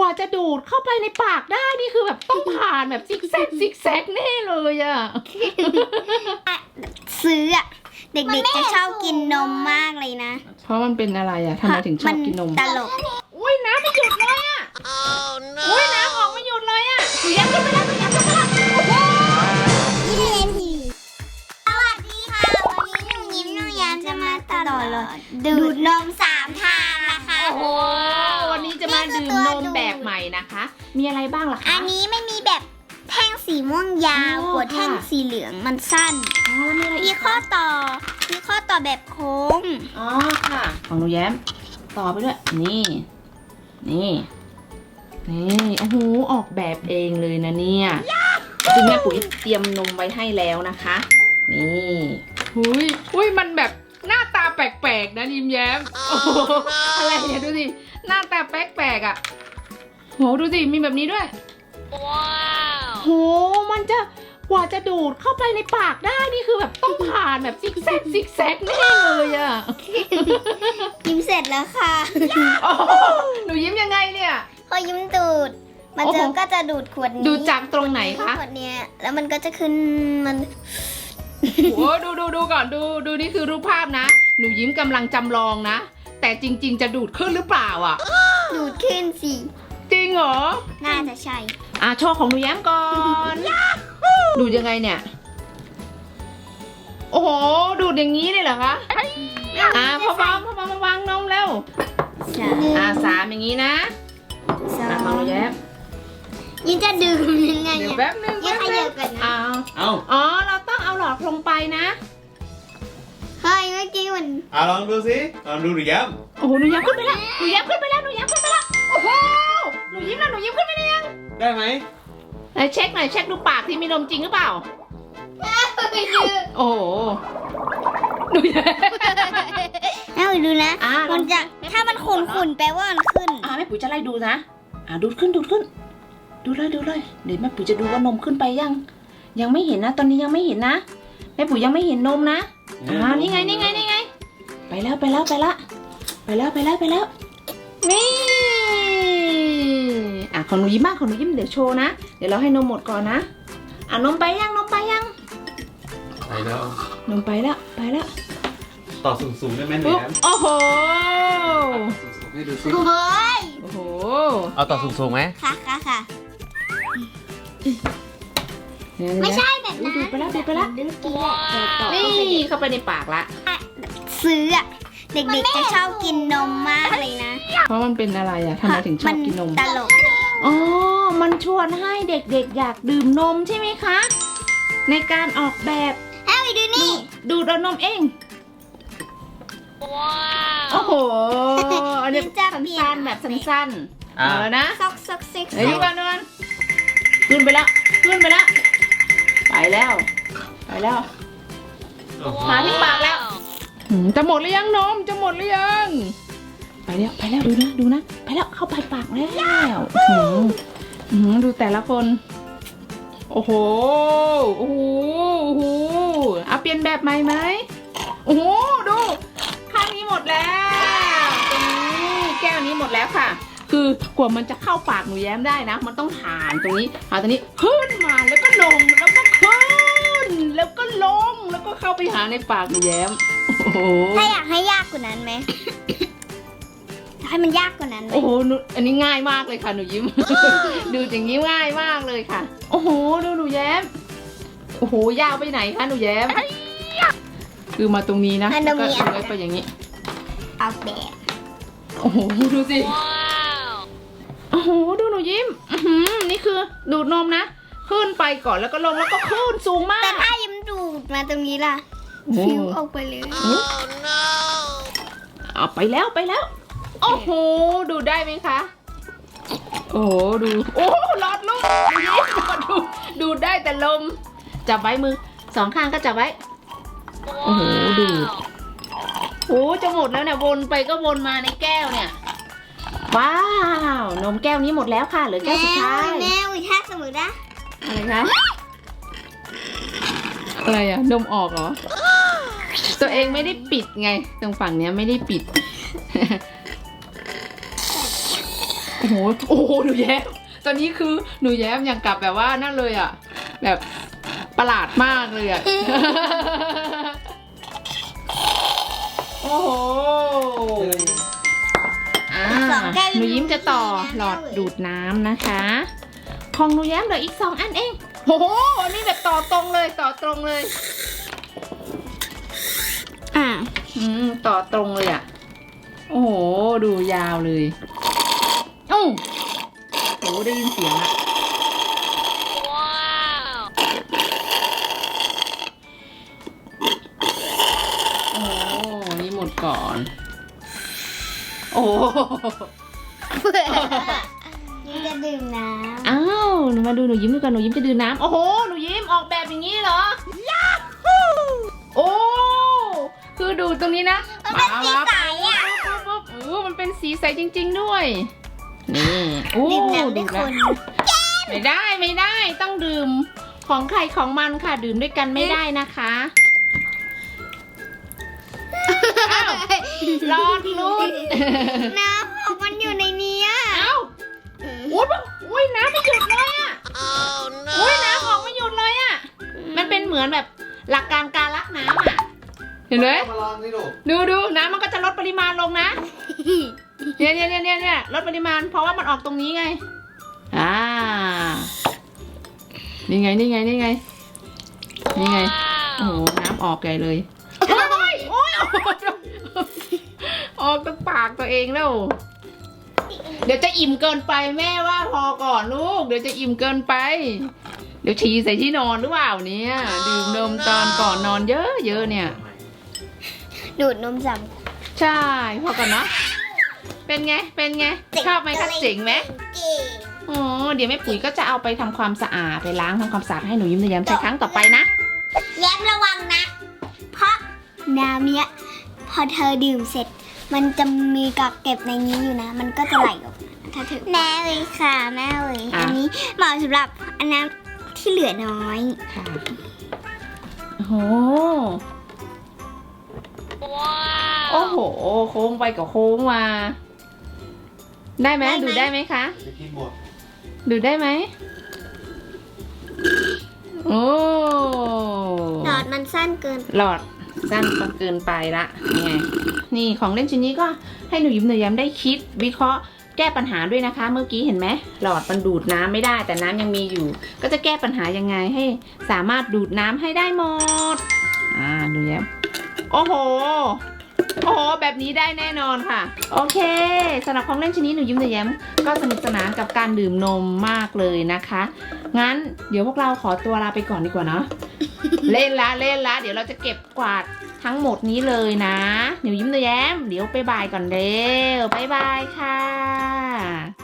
กว่าจะดูดเข้าไปในปากได้นี่คือแบบต้องผ่านแบบซิกแซกซิกแซกแน่เลยอะซื้ออะเด็กๆจะชอบกินนมมากเลยนะ เพราะมันเป็นอะไรอะทำไมถึงชอบกินนมตลกอุ้ยน้ำไม่หยุดเลยอะ ม่นะคะมีอะไรบ้างล่ะอัคะนนี้ไม่มีแบบแท่งสีม่วงยาวอ๋อกว่าแท่งค่ะสีเหลืองมันสั้น อ๋อมีอะไรมีอีกข้อต่อ มีข้อต่อแบบโค้ง อ๋อค่ะ ของหนูแย้ม ต่อไปด้วย นี่ นี่ นี่โอ้โหออกแบบเองเลยนะเนี่ยซึ่งแม่ปุ๋ยเตรียมนมไว้ให้แล้วนะคะ นี่หุยหุยมันแบบหน้าตาแปลกๆนะยิ้มแย้มโอ้โหอะไรเนี่ยดูสิหน้าตาแปลกๆอะ โหดูสิมีแบบนี้ด้วย ว้าวโหมันจะกว่าจะดูดเข้าไปในปากได้นี่คือแบบต้องผ่านแบบซิกแซกซิกแซกแน่เลยอะยิ้มเสร็จแล้วค่ะ โอ้โหหนูยิ้มยังไงเนี่ย พอยิ้มดูด มันโอ้จะโห ก็จะดูดขวดนี้ดูจากตรงไหนคะ ขวดเนี้ยแล้วมันก็จะขึ้นมันโอ้ดูดูดูก่อนดูดูนี่คือรูปภาพนะ หนูยิ้มกำลังจำลองนะ แต่จริง ๆ จะดูดขึ้นหรือเปล่าอะ ดูดขึ้นสิ จริงเหรอ น่าจะใช่ อะโชว์ของหนูแย้มก่อน ดูดยังไงเนี่ย โอ้โห ดูดอย่างนี้เลยเหรอคะ อะพ่อบอมพ่อบอมมาวางนมเร็วสามอะสามอย่างนี้นะสออะของหนูงแย้มยิ้มจะดื่มยังไงเดี๋ยวอะแป๊บนึงยังแป๊บขนึยังบก่อนนะเอาเอาอ๋อ เราต้องเอาหลอดลงไปนะ เฮ้ยเมื่อกี้มันเอาลองดูสิลองดูหรือยังโอ้โหหนูยิ้มขึ้นไปแล้ว หนูยิ้มขึ้นไปแล้ว หนูยิ้มขึ้นไปแล้ว โอ้โหห นูยิ้มแล้วหนูยิ้มขึ้นไปได้ยังได้ไหมไหนเช็คหน่อยเช็คดูปากที่มีนมจริงหรือเปล่า โอ้โหหนูยิ้ม เอาไปดูนะ อ่าลมัองนจะถ้ามันขุ่นขุ่นๆแปลว่ามันขึ้น อ่าแม่ปุ๋ยจะไล่ดูนะ อ่าดูดขึ้นดูดขึ้น ดูเลยดูเลยเดี๋ยวแม่ปุ๋ยจะดูว่านมขึ้นไปยัง ยังไม่เห็นนะ ตอนนี้ยังไม่เห็นนะแม่ปุ๋ยยังไม่เห็นนมนะอ่านี่ไงนี่ไงนี่ไง ไปแล้วไปแล้วไปแล้วไปแล้วไปแล้วไปแล้วนี่อะ ของหนูยิ้มบ้างของหนูยิ้มเดี๋ยวโชว์นะ เดี๋ยวเราให้นมหมดก่อนนะ อะนมไปยังนมไปยังไปแล้วนมไปแล้วไปแล้วต่อสูงๆได้ไหมหนูปุ๊บแย้มโอ้โห สูงๆให้ดูสิเฮ้ยโอ้โห เอาต่อสูงๆไหมค่ะค่ะค่ะเนี่ยไม่นะใช่แบบอุ๊ยนั้นดูดไปแล้วดูดไปแล้ว ดึงกี้แหละเดี๋ยวต่อนี่เข้าไปในปากละ ซื้ออะเด็กๆจะชอบกินนมมากเลยนะ เพราะมันเป็นอะไรอะทำไมถึงชอบกินนม ตลก อ๋อ มันชวนให้เด็กๆ อยากดื่มนมใช่ไหมคะ ในการออกแบบเอาไปดูนี่ ดูดเอานมเองโอ้โหอันนี้มันจะเปลี่ยนสั้นๆแบบสั้นๆอ่าเอาแล้วนะซอกซอกซิกเดี๋ยวดูกันดูกันขึ้นไปแล้ว ขึ้นไปแล้ว ไปแล้ว ไปแล้ว มาที่ปากแล้วหืมจะหมดหรือยังนม จะหมดหรือยัง ไปแล้วไปแล้วดูนะดูนะไปแล้วเข้าไปปากแล้วอื้อหืออื้อหือดูแต่ละคน โอ้โหโอ้โหโอ้โหเอาเปลี่ยนแบบใหม่ไหมโอ้โหดูข้างนี้หมดแล้วตรงนี้แก้วนี้หมดแล้วค่ะ คือกว่ามันจะเข้าปากหนูแย้มได้นะ มันต้องผ่านตรงนี้ผ่านตรงนี้ขึ้นมาแล้วก็ลงแล้วก็ขึ้นแล้วก็ลงแล้วก็เข้าไปหาในปากหนูแย้มโอ้โหถ้าอยากให้ยากกว่านั้นไหมอยาก ให้มันยากกว่านั้นไหมโอ้โหหนูอันนี้ง่ายมากเลยค่ะหนูยิ้ม ดูอย่างนี้ง่ายมากเลยค่ะ โอ้โหดูหนูแย้มโอ้โหยาวไปไหนคะหนูแย้ม คือมาตรงนี้นะอันแล้วนี้ก็อันเอาไว้ไปอย่างนี้ เอาแบบโอ้โหดูสิ โอ้โหดูหนูยิ้มอื้อหือนี่คือดูดนมนะ ขึ้นไปก่อนแล้วก็ลงแล้วก็ขึ้นสูงมาแต่ก ถ้ายิ้มดูดมาตรงนี้ล่ะโอ้ ฟิวออกไปเลย เอาไปแล้วไปแล้ว โอ้โห ดูได้ไหมคะ โอ้โห ดู โอ้โหหลอดลมหนูยิ้มดู ดูได้แต่ลม จับไว้มือสองข้างก็จับไว้ โอ้โห ดูดโอ้จะหมดแล้วเนี่ย วนไปก็วนมาในแก้วเนี่ย ว้าว นมแก้วนี้หมดแล้วค่ะ เหลือแก้วสุดท้าย แมวถ้าสมมตินะอะไรคะ อะไรอะนมออกเหรอ ตัวเองไม่ได้ปิดไง ตรงฝั่งเนี้ยไม่ได้ปิด โอ้โหโหโอ้โหหนูแย้มตอนนี้คือหนูแย้มยังกับแบบว่านั่นเลยอะ แบบประหลาดมากเลยอะ โอ้โหอ่าสองแก้วหนูยิ้มจะต่อหลอดดูดน้ำนะคะ ของหนูแย้มเหลืออีกสองอันเองโอ้โหอันนี้แบบต่อตรงเลยต่อตรงเลย อ่าอืมต่อตรงเลยอะ โอ้โห ดูยาวเลย อู้โอ้โหได้ยินเสียงละโอ้โหนี่หมดก่อน โอ้โหนี่จะดื่มน้อ้าวหนูมาดูหนูยิ้มดูกันหนูยิ้มจะดื่มน้ำโอ้โหหนูยิ้มออกแบบอย่างนี้เหรอยาฮูโอ้คือดูตรงนี้นะำมันเป็นสีใสอะปุ๊บปุ๊บโอ้มันเป็นสีใสจริง ๆ ด้วย นี่โอ้ดื่มน้ำด้วยดูคแล้วนไม่ได้ไม่ได้ต้องดื่มของใครของมันค่ะดื่มด้วยกันไม่ได้นะคะอ้าวรอดลุดน้ำของมันอยู่ในเนี้ยเอ้าอุ้ยอุ้ยน้ำไม่หยุดเลยอะอุ้ยน้ำออกไม่หยุดเลยอะ มันเป็นเหมือนแบบหลักการการรักน้ำอะ เห็นไหมมาลองนี่ลูกดูดูน้ำมันก็จะลดปริมาณลงนะ เนี่ยเนี่ยเนี่ยเนี่ยเนี่ยลดปริมาณเพราะว่ามันออกตรงนี้ไง อ่า นี่ไงนี่ไงนี่ไง นี่ไง โอ้โห น้ำออกใหญ่เลย โอ้ยโอ้ยออกออกตรงปากตัวเองแล้ว เดี๋ยวจะอิ่มเกินไปแม่ว่าพอก่อนลูก เดี๋ยวจะอิ่มเกินไป เดี๋ยวฉี่ใส่ที่นอนหรือเปล่าเนี่ยดื่มนมตอนก่อนนอนเยอะเยอะๆเนี่ย ดูดนมสามใช่พอก่อนเนาะ เป็นไง เป็นไง ชอบไหมคะเจ๋งไหมเก่งอ๋อเดี๋ยวแม่ปุ๋ยก็จะเอาไปทำความสะอาดไปล้างทำความสะอาดให้หนูยิ้มหนูแย้มใช้ครั้งต่อไปนะแย้มระวังนะ เพราะน้ำเนี้ยพอเธอดื่มเสร็จ มันจะมีกักเก็บในนี้อยู่นะ มันก็จะไหลออกมาถ้าเธอแม่เลยค่ะแม่เลยอะอันนี้เหมาะสำหรับอันน้ำที่เหลือน้อยค่ะโอ้โหโอ้โห โค้งไปกับโค้งมา ได้ไหมได้ไหม ดูได้ไหมคะจะกินหมดดูได้ไหมโอ้หลอดมันสั้นเกิน หลอดสั้นเกินไปละนี่ไงนี่ของเล่นชิ้นนี้ก็ให้หนูยิ้มหนูแย้มได้คิด วิเคราะห์แก้ปัญหาด้วยนะคะ เมื่อกี้เห็นไหมหลอดมันดูดน้ำไม่ได้ แต่น้ำยังมีอยู่ ก็จะแก้ปัญหายังไงให้ สามารถดูดน้ำให้ได้หมด อ่าดูแย้มโอ้โห โอ้โหแบบนี้ได้แน่นอนค่ะ โอเคสำหรับของเล่นชิ้นนี้หนูยิ้มหนูแย้มก็สนุกสนานกับการดื่มนมมากเลยนะคะ งั้นเดี๋ยวพวกเราขอตัวลาไปก่อนดีกว่าเนาะเล่นละเล่นละเดี๋ยวเราจะเก็บกวาดทั้งหมดนี้เลยนะหนูยิ้มหนูแย้มเดี๋ยวไปบายก่อนเร็วบายบายค่ะ